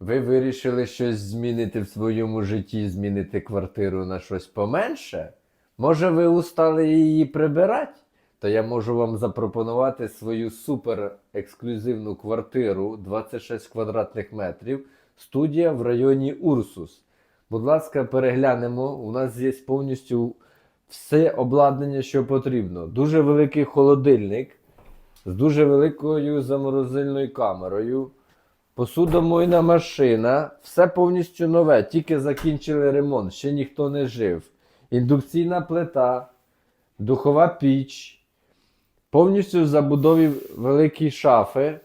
ви вирішили щось змінити в своєму житті, змінити квартиру на щось поменше? Може, ви устали її прибирати? То я можу вам запропонувати свою супер ексклюзивну квартиру 26 квадратних метрів, студія в районі Урсус. Будь ласка, переглянемо. У нас є повністю все обладнання, що потрібно. Дуже великий холодильник з дуже великою заморозильною камерою. Посудомойна машина, все повністю нове, тільки закінчили ремонт, ще ніхто не жив. Індукційна плита, духова піч, повністю в забудові великі шафи.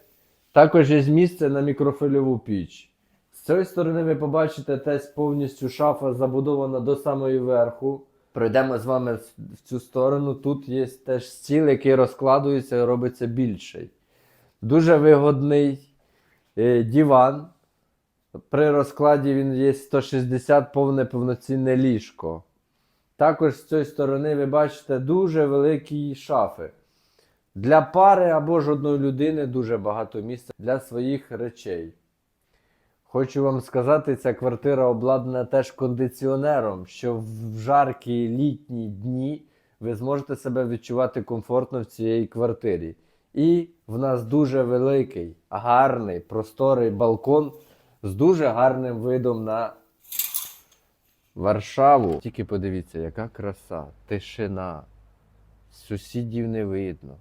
Також є місце на мікрофильову піч. З цієї сторони ви побачите теж повністю шафа забудована до самої верху. Пройдемо з вами в цю сторону. Тут є теж стіл, який розкладується і робиться більший. Дуже вигодний диван. При розкладі він є 160 повне повноцінне ліжко. Також з цієї сторони ви бачите дуже великі шафи. Для пари або ж одної людини дуже багато місця для своїх речей. Хочу вам сказати, ця квартира обладнана теж кондиціонером, що в жаркі літні дні ви зможете себе відчувати комфортно в цій квартирі. І в нас дуже великий, гарний, просторий балкон з дуже гарним видом на Варшаву. Тільки подивіться, яка краса, тишина, сусідів не видно.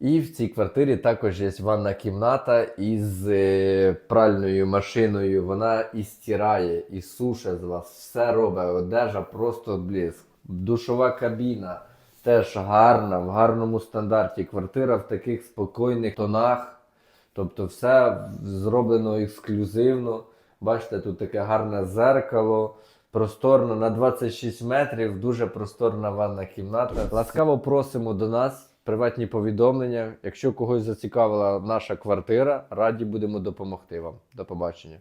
І в цій квартирі також є ванна кімната із е, пральною машиною. Вона і стирає, і суше з вас, все робить. Одежа просто блиск. Душова кабіна теж гарна, в гарному стандарті. Квартира в таких спокійних тонах. Тобто все зроблено ексклюзивно. Бачите, тут таке гарне зеркало. Просторно на 26 метрів, дуже просторна ванна кімната. Ласкаво просимо до нас приватні повідомлення. Якщо когось зацікавила наша квартира, раді будемо допомогти вам. До побачення.